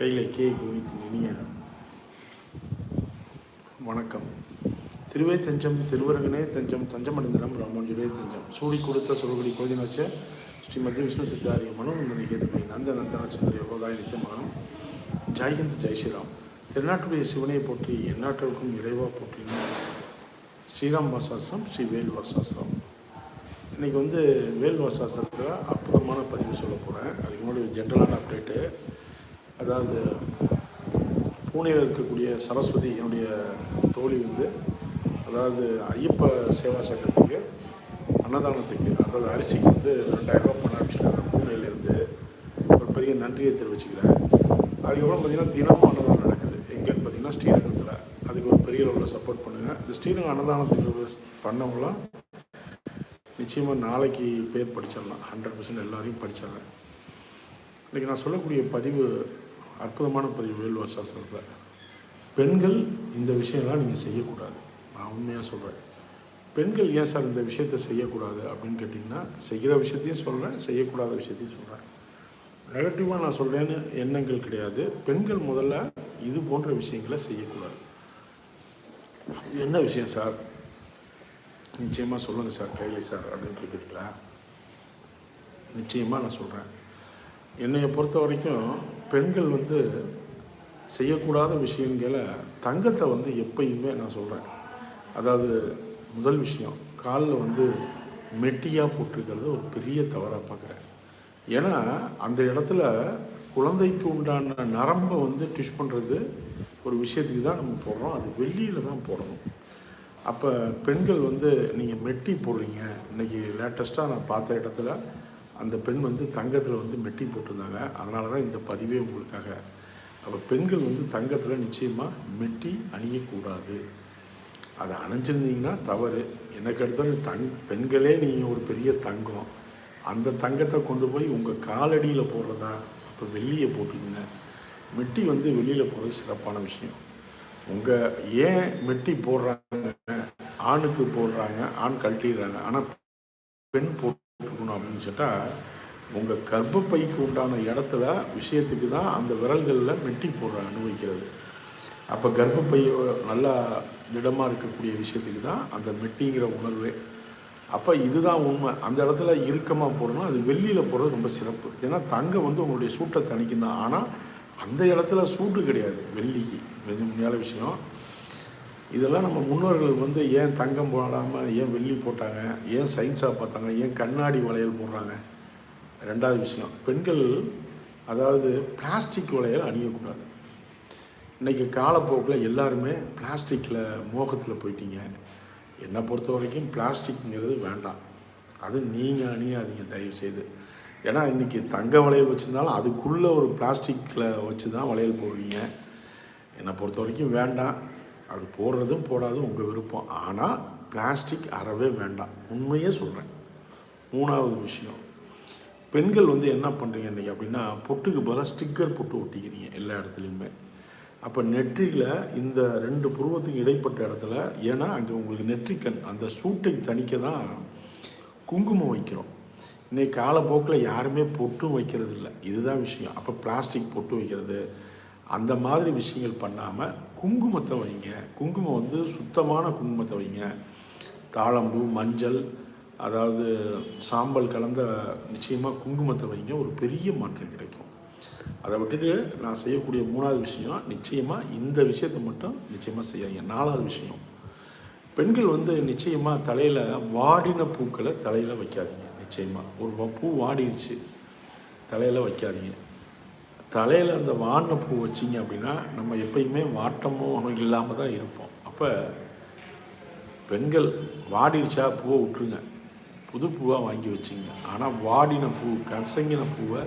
கையில் கே குவித்து இனிய வணக்கம். திருவே தஞ்சம் திருவரங்கனே தஞ்சம் தஞ்சமடைந்தனம் ராமானுஜரே தஞ்சம். சூடி கொடுத்த சுருகுடி கோதினாச்ச ஸ்ரீமதி விஷ்ணு சித்தாரிய மனோநந்தன கேதுமை நந்த நந்தனாச்சந்திரிய சுந்தரி யோகாய நித்தியமானம் ஜெய்ஹிந்த் ஜெய் ஸ்ரீராம். திருநாட்டுடைய சிவனை போற்றி எந்நாட்டிற்கும் இறைவா போற்றின ஸ்ரீராம் வாசாசிரம் ஸ்ரீ வேல் வாசாசிரம் இன்றைக்கி வந்து வேல் வாசாசிரத்தில் அற்புதமான பதிவு சொல்ல போகிறேன் அதுக்கு முன்னாடி ஒரு ஜென்ரலான அப்டேட்டு அதாவது பூனேயில் இருக்கக்கூடிய சரஸ்வதி என்னுடைய தோழி வந்து அதாவது ஐயப்ப சேவா சங்கத்துக்கு அன்னதானத்துக்கு அதாவது அரிசிக்கு வந்து ரெண்டாயிரரூபா பணம் அனுப்பிச்சிருக்காங்க. பூனேலேருந்து ஒரு பெரிய நன்றியை தெரிவிச்சுக்கிறேன். அதுக்கப்புறம் பார்த்திங்கன்னா தினமும் அன்னதானம் நடக்குது. எங்கேன்னு பார்த்தீங்கன்னா ஸ்ரீரங்கத்தில். அதுக்கு ஒரு பெரிய அளவில் சப்போர்ட் பண்ணுங்கள் இந்த ஸ்ரீரங்கம் அன்னதானத்துக்கு பண்ணவங்களாம் நிச்சயமாக நாளைக்கு பேர் படிச்சிடலாம். ஹண்ட்ரட் பர்சன்ட் எல்லோரையும் படித்தாங்க இன்றைக்கி நான் சொல்லக்கூடிய பதிவு அற்புதமான பதிவு வேல்வா சாஸ்திரத்தில். பெண்கள் இந்த விஷயம்லாம் நீங்கள் செய்யக்கூடாது. நான் உண்மையாக சொல்கிறேன் பெண்கள் ஏன் சார் இந்த விஷயத்தை செய்யக்கூடாது அப்படின்னு கேட்டிங்கன்னா செய்கிற விஷயத்தையும் சொல்கிறேன் செய்யக்கூடாத விஷயத்தையும் சொல்கிறேன் நெகட்டிவாக நான் சொல்கிறேன்னு எண்ணங்கள் கிடையாது. பெண்கள் முதல்ல இது போன்ற விஷயங்களை செய்யக்கூடாது. என்ன விஷயம் சார்? நிச்சயமாக சொல்லுங்கள் சார் கைலை சார் அப்படின்னு கேட்குறீங்களா நிச்சயமாக நான் சொல்கிறேன் என்னையை பொறுத்த வரைக்கும் பெண்கள் வந்து செய்யக்கூடாத விஷயங்களை தங்கத்தை வந்து எப்பயுமே நான் சொல்கிறேன் அதாவது முதல் விஷயம் காலில் வந்து மெட்டியாக போட்டிருக்கிறது ஒரு பெரிய தவறாக பார்க்குறேன் ஏன்னா அந்த இடத்துல குழந்தைக்கு உண்டான நரம்பை வந்து டிஷ் பண்ணுறது ஒரு விஷயத்துக்கு தான் நம்ம போடுறோம். அது வெள்ளியில் தான் போடணும். அப்போ பெண்கள் வந்து நீங்கள் மெட்டி போடுறீங்க. இன்றைக்கி லேட்டஸ்ட்டாக நான் பார்த்த இடத்துல அந்த பெண் வந்து தங்கத்தில் வந்து மெட்டி போட்டிருந்தாங்க. அதனால தான் இந்த பதிவே உங்களுக்காக. அப்போ பெண்கள் வந்து தங்கத்தில் நிச்சயமாக மெட்டி அணியக்கூடாது. அதை அணிஞ்சிருந்தீங்கன்னா தவறு. எனக்கு அடுத்தது தங் பெண்களே நீங்கள் ஒரு பெரிய தங்கம். அந்த தங்கத்தை கொண்டு போய் உங்கள் காலடியில் போடுறதா? இப்போ வெள்ளியை போட்டுக்கோங்க மெட்டி வந்து வெளியில் போடுறது சிறப்பான விஷயம். உங்கள் ஏன் மெட்டி போடுறாங்க? ஆணுக்கு போடுறாங்க ஆண் கழட்டிடுறாங்க. ஆனால் பெண் போட்டு அப்படின்னு சொல்லிட்டால் உங்கள் கர்ப்பப்பைக்கு உண்டான இடத்துல விஷயத்துக்கு தான் அந்த விரல்களில் மெட்டி போடுற அனுபவிக்கிறது அப்போ கர்ப்பப்பை நல்லா திடமாக இருக்கக்கூடிய விஷயத்துக்கு தான் அந்த மெட்டிங்கிற உணர்வே. அப்போ இதுதான் உண்மை. அந்த இடத்துல இறுக்கமாக போடணும் அது வெள்ளியில் போடுறது ரொம்ப சிறப்பு. ஏன்னா தங்கம் வந்து உங்களுடைய சூட்டை தணிக்கும் தான் ஆனால் அந்த இடத்துல சூட்டு கிடையாது வெள்ளிக்கு. இது உண்மையான விஷயம். இதெல்லாம் நம்ம முன்னோர்கள் வந்து ஏன் தங்கம் போடாமல் ஏன் வெள்ளி போட்டாங்க ஏன் சயின்ஸாக பார்த்தாங்க ஏன் கண்ணாடி வளையல் போடுறாங்க? ரெண்டாவது விஷயம் பெண்கள் அதாவது பிளாஸ்டிக் வளையல் அணியக்கூடாது. இன்றைக்கி காலப்போக்கில் எல்லாருமே பிளாஸ்டிக்கில் மோகத்தில் போயிட்டீங்க. என்னை பொறுத்த வரைக்கும் பிளாஸ்டிக்ங்கிறது வேண்டாம். அது நீங்கள் அணியாதீங்க தயவுசெய்து. ஏன்னா இன்றைக்கி தங்க வளையல் வச்சுருந்தாலும் அதுக்குள்ளே ஒரு பிளாஸ்டிக்கில் வச்சு தான் வளையல் போடுவீங்க. என்னை பொறுத்த வரைக்கும் வேண்டாம். அது போடுறதும் போடாதும் உங்கள் விருப்பம். ஆனால் பிளாஸ்டிக் அறவே வேண்டாம். உண்மையே சொல்கிறேன் மூணாவது விஷயம். பெண்கள் வந்து என்ன பண்ணுறீங்க இன்றைக்கி அப்படின்னா பொட்டுக்கு பதிலாக ஸ்டிக்கர் போட்டு ஒட்டிக்கிறீங்க எல்லா இடத்துலையுமே. அப்போ நெற்றியில் இந்த ரெண்டு புருவத்துக்கு இடைப்பட்ட இடத்துல ஏன்னா அங்கே உங்களுக்கு நெற்றிக்கண் அந்த சூட்டை தணிக்க தான் குங்குமம் வைக்கிறோம். இன்றைக்கி காலப்போக்கில் யாருமே பொட்டும் வைக்கிறது இல்லை இதுதான் விஷயம். அப்போ பிளாஸ்டிக் பொட்டு வைக்கிறது அந்த மாதிரி விஷயங்கள் பண்ணாமல் குங்குமத்தை வைங்க குங்குமம் வந்து சுத்தமான குங்குமத்தை வைங்க தாழம்பூ மஞ்சள் அதாவது சாம்பல் கலந்த நிச்சயமாக குங்குமத்தை வைங்க ஒரு பெரிய மாற்றம் கிடைக்கும். அதை விட்டுட்டு நான் செய்யக்கூடிய மூணாவது விஷயம் நிச்சயமாக இந்த விஷயத்தை மட்டும் நிச்சயமாக செய்யாதீங்க. நாலாவது விஷயம் பெண்கள் வந்து நிச்சயமாக தலையில் வாடின பூக்களை தலையில் வைக்காதீங்க. நிச்சயமாக ஒரு பூ வாடிடுச்சு தலையில் வைக்காதீங்க. தலையில் அந்த வாடின பூ வச்சிங்க அப்படின்னா நம்ம எப்பயுமே வாட்டமும் இல்லாமல் தான் இருப்போம். அப்போ பெண்கள் வாடிடுச்சா பூவை விட்டுருங்க. புது பூவாக வாங்கி வச்சிங்க ஆனால் வாடின பூ கசங்கின பூவை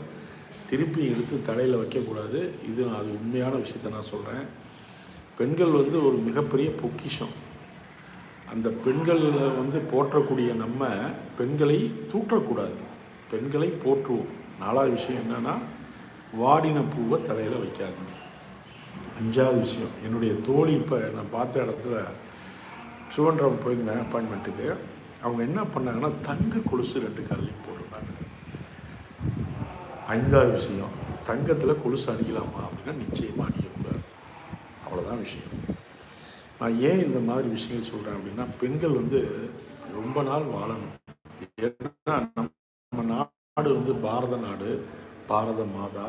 திருப்பி எடுத்து தலையில் வைக்கக்கூடாது. இது அது உண்மையான விஷயத்த நான் சொல்கிறேன் பெண்கள் வந்து ஒரு மிகப்பெரிய பொக்கிஷம். அந்த பெண்களில் வந்து போற்றக்கூடிய நம்ம பெண்களை தூற்றக்கூடாது. பெண்களை போற்றுவோம். நாலாவது விஷயம் என்னென்னா வாடின பூவை தலையில் வைக்காதீங்க. அஞ்சாவது விஷயம் என்னுடைய தோழி இப்போ நான் பார்த்த இடத்துல திருவன்றம் போயிருந்தேன் அப்பாயின்மெண்ட்டுக்கு அவங்க என்ன பண்ணாங்கன்னா தங்க கொலுசு ரெண்டு காலையும் போட்டிருந்தாங்க. ஐந்தாவது விஷயம் தங்கத்தில் கொலுசு அணிக்கலாமா அப்படின்னா நிச்சயமாக அணியக்கூடாது. அவ்வளோதான் விஷயம். நான் ஏன் இந்த மாதிரி விஷயங்கள் சொல்கிறேன் அப்படின்னா பெண்கள் வந்து ரொம்ப நாள் வாழணும். ஏன்னா நம்ம நாடு வந்து பாரத நாடு பாரத மாதா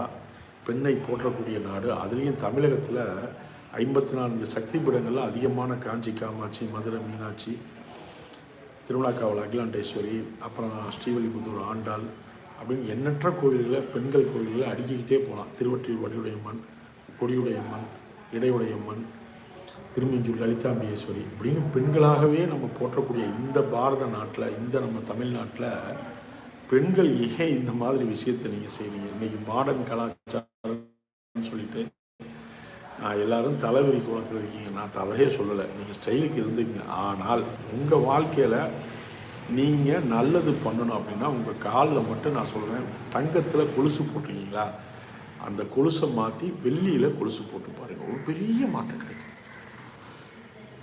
பெண்ணை போற்றக்கூடிய நாடு. அதுலேயும் தமிழகத்தில் ஐம்பத்தி நான்கு சக்தி பீடங்களில் அதிகமான காஞ்சி காமாட்சி மதுரை மீனாட்சி திருவிழாக்காவல் அகிலாண்டேஸ்வரி அப்புறம் ஸ்ரீவல்லிபுத்தூர் ஆண்டாள் அப்படின்னு எண்ணற்ற கோயில்களை பெண்கள் கோயில்களை அடுக்கிக்கிட்டே போகலாம் திருவற்றியூர் வடிவுடையம்மன் கொடியுடையம்மன் இடையுடையம்மன் திருமிஞ்சூர் லலிதாம்பிகேஸ்வரி இப்படின்னு பெண்களாகவே நம்ம போற்றக்கூடிய இந்த பாரத நாட்டில் இந்த நம்ம தமிழ்நாட்டில் பெண்கள் ஏன் இந்த மாதிரி விஷயத்தை நீங்கள் செய்கிறீங்க இன்றைக்கி மாடர்ன் கலாச்சாரம்னு சொல்லிட்டு நான் எல்லாரும் தலைவரி கோலத்தில் இருக்கீங்க. நான் தலையே சொல்லலை. நீங்கள் ஸ்டைலுக்கு இருந்தீங்க. ஆனால் உங்கள் வாழ்க்கையில் நீங்கள் நல்லது பண்ணணும் அப்படின்னா உங்கள் காலில் மட்டும் நான் சொல்கிறேன் தங்கத்தில் கொலுசு போட்டிருக்கீங்களா? அந்த கொலுசை மாற்றி வெள்ளியில் கொலுசு போட்டு பாருங்கள் ஒரு பெரிய மாற்றம் கிடைக்கும்.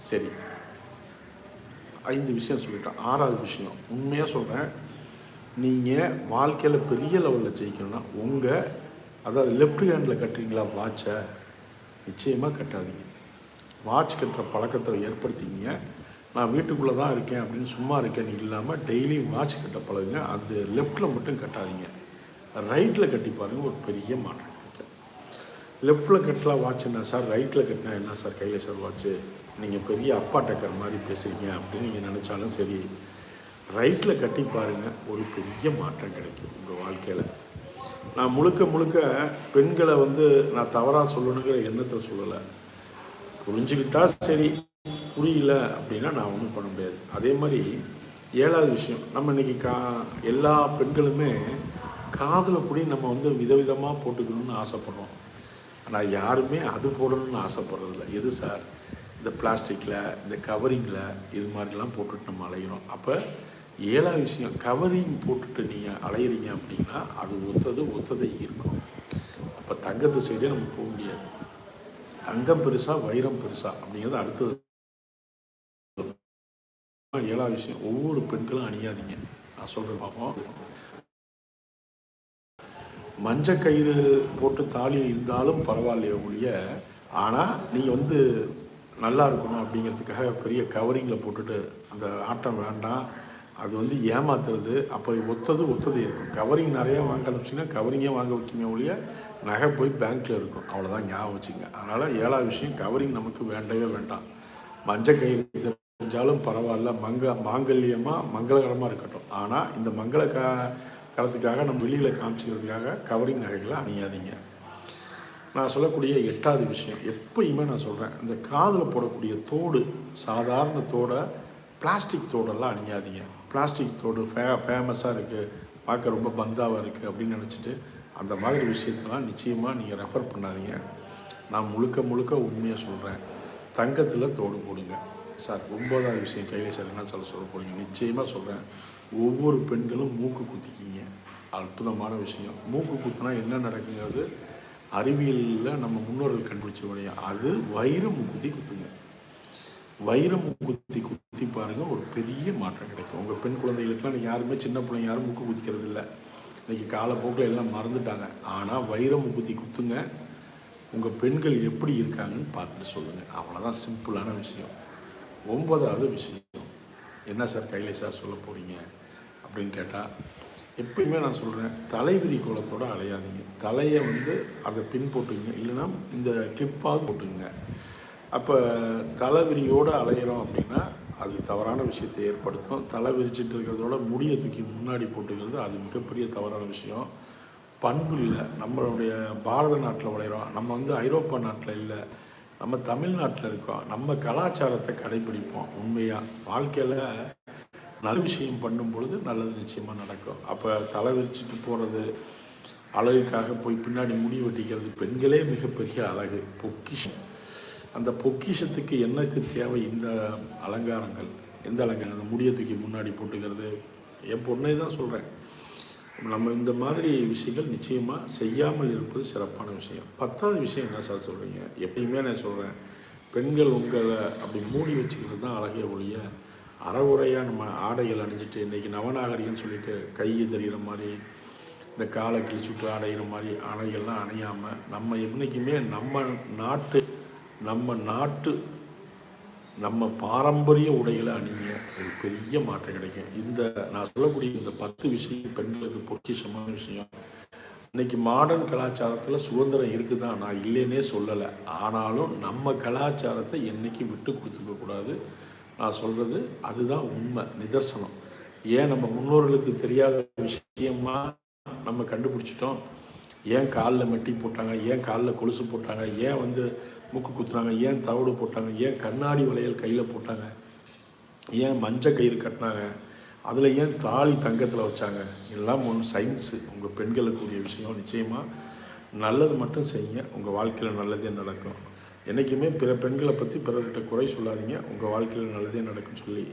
சரி. ஐந்து விஷயம் சொல்லிட்டேன். ஆறாவது விஷயம். உண்மையாக சொல்கிறேன் நீங்கள் வாழ்க்கையில் பெரிய லெவலில் ஜெயிக்கணும்னா உங்கள் அதாவது லெஃப்ட் ஹேண்டில் கட்டுறீங்களா வாட்சை நிச்சயமாக கட்டாதீங்க. வாட்ச் கட்டுற பழக்கத்தை ஏற்படுத்திக்கிங்க. நான் வீட்டுக்குள்ளே தான் இருக்கேன் அப்படின்னு சும்மா இருக்கேன்னு இல்லாமல் டெய்லியும் வாட்ச் கட்ட பழகுங்க. அது லெஃப்ட்டில் மட்டும் கட்டாதீங்க. ரைட்டில் கட்டி பாருங்கள் ஒரு பெரிய மாற்றம். கிடைக்கும் லெஃப்ட்டில் கட்டலாம் வாட்ச் என்ன சார் ரைட்டில் கட்டினா என்ன சார் கையில் சார் வாட்ச்சு நீங்கள் பெரிய அப்பா டக்கர் மாதிரி பேசுகிறீங்க அப்படின்னு நீங்கள் நினச்சாலும் சரி ரைட்டில் கட்டி பாருங்கள் ஒரு பெரிய மாற்றம் கிடைக்கும் உங்கள் வாழ்க்கையில். நான் முழுக்க முழுக்க பெண்களை வந்து நான் தவறாக சொல்லணுங்கிற எண்ணத்தை சொல்லலை. புரிஞ்சுக்கிட்டா சரி புரியல அப்படின்னா நான் ஒன்றும் பண்ண முடியாது. அதே மாதிரி ஏழாவது விஷயம் நம்ம இன்னைக்கு கா எல்லா பெண்களுமே காதில் கூடி நம்ம வந்து விதவிதமாக போட்டுக்கணும்னு ஆசைப்படுறோம். ஆனால் யாருமே அது போடணும்னு ஆசைப்படுறதில்ல. எது சார்? இந்த பிளாஸ்டிக்கில் இந்த கவரிங்கில் இது மாதிரிலாம் போட்டுட்டு நம்ம அலைகிறோம் அப்போ ஏழாவது விஷயம் கவரிங் போட்டுட்டு நீங்கள் அலையிறீங்க அப்படின்னா அது ஒத்தது ஒத்ததை இருக்கும் அப்போ தங்கத்து சைடே நம்ம போக முடியாது. தங்கம் பெருசா வைரம் பெருசா அப்படிங்கிறது அடுத்தது. ஏழாவது விஷயம் ஒவ்வொரு பெண்களும் அணியாதீங்க. நான் சொல்கிறேன் பார்ப்போம் மஞ்ச கயிறு போட்டு தாலி இருந்தாலும் பரவாயில்லையே ஒழிய ஆனால் நீங்கள் வந்து நல்லா இருக்கணும் அப்படிங்கிறதுக்காக பெரிய கவரிங்கில் போட்டுட்டு அந்த ஆட்டம் வேண்டாம் அது வந்து ஏமாத்துறது அப்போ ஒத்தது ஒத்தது இருக்கும். கவரிங் நிறைய வாங்க ஆரம்பிச்சிங்கன்னா கவரிங்கே வாங்க வைக்குமே ஒழிய நகை போய் பேங்க்கில் இருக்கும். அவ்வளோதான் ஞாபகம் வச்சுங்க. அதனால் ஏழாவது விஷயம் கவரிங் நமக்கு வேண்டவே வேண்டாம். மஞ்சள் கயிறு தெரிஞ்சாலும் பரவாயில்ல. மங்க மாங்கல்யமாக மங்களகரமாக இருக்கட்டும். ஆனால் இந்த மங்கள க கரத்துக்காக நம்ம வெளியில் காமிச்சிக்கிறதுக்காக கவரிங் நகைகளை அணியாதீங்க. நான் சொல்லக்கூடிய எட்டாவது விஷயம் எப்பயுமே நான் சொல்கிறேன் இந்த காதில் போடக்கூடிய தோடு சாதாரண தோடை பிளாஸ்டிக் தோடெல்லாம் அணியாதீங்க. பிளாஸ்டிக் தோடு ஃபே ஃபேமஸாக இருக்குது பார்க்க ரொம்ப பந்தாவாக இருக்குது அப்படின்னு நினச்சிட்டு அந்த மாதிரி விஷயத்தெல்லாம் நிச்சயமாக நீங்கள் ரெஃபர் பண்ணாதீங்க. நான் முழுக்க முழுக்க உண்மையாக சொல்கிறேன் தங்கத்தில் தோடு போடுங்க. சார் ஒன்பதாவது விஷயம் கையில் சார் என்ன சொல்ல சொல்ல போகிறீங்க நிச்சயமாக சொல்கிறேன் ஒவ்வொரு பெண்களும் மூக்கு குத்திக்கிங்க. அற்புதமான விஷயம். மூக்கு குத்துனா என்ன நடக்குங்கிறது அறிவியலில் நம்ம முன்னோர்கள் கண்டுபிடிச்ச முடியும் அது வயிறு மூக்குத்தி குத்துங்க. வைரம் குத்தி குத்தி பாருங்கள் ஒரு பெரிய மாற்றம் கிடைக்கும். உங்கள் பெண் குழந்தைகளுக்குலாம் நீங்கள் யாருமே சின்ன பிள்ளைங்க யாரும் மூக்கு குத்திக்கிறது இல்லை. இன்றைக்கி காலப்போக்கில் எல்லாம் மறந்துட்டாங்க. ஆனால் வைரம் குத்தி குத்துங்க. உங்கள் பெண்கள் எப்படி இருக்காங்கன்னு பார்த்துட்டு சொல்லுங்கள் அவ்வளோதான் சிம்பிளான விஷயம். ஒன்பதாவது விஷயம். என்ன சார் கையில சார் சொல்ல போகிறீங்க அப்படின்னு கேட்டால் எப்பயுமே நான் சொல்கிறேன் தலைவிரி கோலத்தோடு அலையாதீங்க. தலையை வந்து அதை பின் போட்டுங்க இல்லைன்னா இந்த கிளிப்பாக போட்டுங்க அப்போ தலைவிரியோடு அலையிறோம் அப்படின்னா அது தவறான விஷயத்தை ஏற்படுத்தும். தலை விரிச்சிட்டு இருக்கிறதோட முடியை தூக்கி முன்னாடி போட்டுக்கிறது அது மிகப்பெரிய தவறான விஷயம். பண்பு இல்லை. நம்மளுடைய பாரத நாட்டில் விளையிறோம் நம்ம வந்து ஐரோப்பா நாட்டில் இல்லை. நம்ம தமிழ்நாட்டில் இருக்கோம். நம்ம கலாச்சாரத்தை கடைபிடிப்போம் உண்மையாக வாழ்க்கையில் நல்ல விஷயம் பண்ணும் பொழுது நல்லது நிச்சயமாக நடக்கும். அப்போ தலை விரிச்சிட்டு போகிறது அழகுக்காக போய் பின்னாடி முடி வெட்டிக்கிறது பெண்களே மிகப்பெரிய அழகு. பொக்கிஷம். அந்த பொக்கிஷத்துக்கு என்னக்கு தேவை இந்த அலங்காரங்கள்? எந்த அலங்காரம்? அந்த முடியத்துக்கு முன்னாடி போட்டுக்கிறது. என் பொண்ணை தான் சொல்கிறேன் நம்ம இந்த மாதிரி விஷயங்கள் நிச்சயமாக செய்யாமல் இருப்பது சிறப்பான விஷயம். பத்தாவது விஷயம் என்ன சார் சொல்கிறீங்க எப்பயுமே நான் சொல்கிறேன் பெண்கள் உங்களை அப்படி மூடி வச்சுக்கிறது தான் அழகே ஒழிய அறவுரையாக நம்ம ஆடைகள் அணிஞ்சிட்டு இன்றைக்கி நவநாகரிகம்னு சொல்லிட்டு கையை தெரிகிற மாதிரி இந்த காலை கிழிச்சுட்டு அடைகிற மாதிரி அணைகள்லாம் அணையாமல் நம்ம என்றைக்குமே நம்ம நாட்டு நம்ம நாட்டு நம்ம பாரம்பரிய உடைகளை அணிங்க ஒரு பெரிய மாற்றம் கிடைக்கும். இந்த நான் சொல்லக்கூடிய இந்த பத்து விஷயம் பெண்களுக்கு பொக்கிஷமான விஷயம். இன்னைக்கு மாடர்ன் கலாச்சாரத்தில் சுதந்திரம் இருக்குதான் நான் இல்லைன்னே சொல்லலை. ஆனாலும் நம்ம கலாச்சாரத்தை என்றைக்கும் விட்டு கொடுத்துக்க கூடாது? நான் சொல்கிறது அதுதான் உண்மை நிதர்சனம். ஏன் நம்ம முன்னோர்களுக்கு தெரியாத விஷயமா நம்ம கண்டுபிடிச்சிட்டோம்? ஏன் காலில் மெட்டி போட்டாங்க? ஏன் காலில் கொலுசு போட்டாங்க? ஏன் வந்து மூக்கு குத்துறாங்க ஏன் தவிடு போட்டாங்க ஏன் கண்ணாடி வளையல் கையில் போட்டாங்க ஏன் மஞ்சள் கயிறு கட்டினாங்க அதில் ஏன் தாலி தங்கத்தில் வச்சாங்க எல்லாம் ஒன்று சயின்ஸு உங்கள் பெண்களுக்கு உரிய விஷயம். நிச்சயமாக நல்லது மட்டும் செய்யுங்க. உங்கள் வாழ்க்கையில் நல்லதே நடக்கும். என்றைக்குமே பிற பெண்களை பற்றி பிறர்கிட்ட குறை சொல்லாதீங்க. உங்கள் வாழ்க்கையில் நல்லதே நடக்கும்னு சொல்லி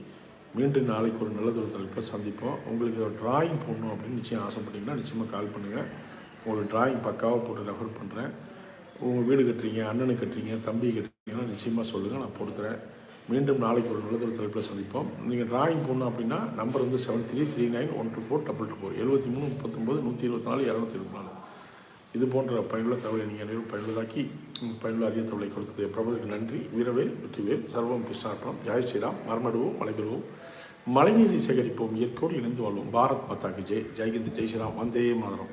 மீண்டும் நாளைக்கு ஒரு நல்லது ஒரு தலைப்பில் சந்திப்போம். உங்களுக்கு ஒரு டிராயிங் போடணும் அப்படின்னு நிச்சயம் ஆசைப்பட்டீங்கன்னா நிச்சயமாக கால் பண்ணுங்கள் உங்களுக்கு டிராயிங் பக்காவாக போட்டு ரெஃபர் பண்ணுறேன் உங்கள் வீடு கட்டுறீங்க அண்ணனுக்கு கட்டுறீங்க தம்பி கட்டுறீங்கன்னா நிச்சயமாக சொல்லுங்கள் நான் பொறுத்துறேன் மீண்டும் நாளைக்கு ஒரு நல்லது ஒரு தலைப்பில் சந்திப்போம். நீங்கள் டிராயிங் போடணும் அப்படின்னா நம்பர் வந்து seven three three nine one two four double two four எழுபத்தி மூணு முப்பத்தொம்போது நூற்றி இருபத்தி நாலு இரநூத்தி இருபத்தி நாலு. இது போன்ற பயனுள்ள தகவலை நீங்கள் அனைவரும் பயனுள்ளதாக்கி பயனுள்ள அரிய தகவலை கொடுத்தது பிரபலுக்கு நன்றி. வீரவேல் வெற்றிவேல் சர்வம் கிருஷ்ணார்ப்பணம் ஜாய் ஸ்ரீராம். மரமடுவோம் மலைபெறுவோம். மழைநீரை சேகரிப்போம் இயற்கையோடு இணைந்து வாழ்வோம். பாரத் மாதாக்கு ஜெய். ஜெய்கிந்த் ஜெய் ஸ்ரீராம். வந்தே மாதரம்.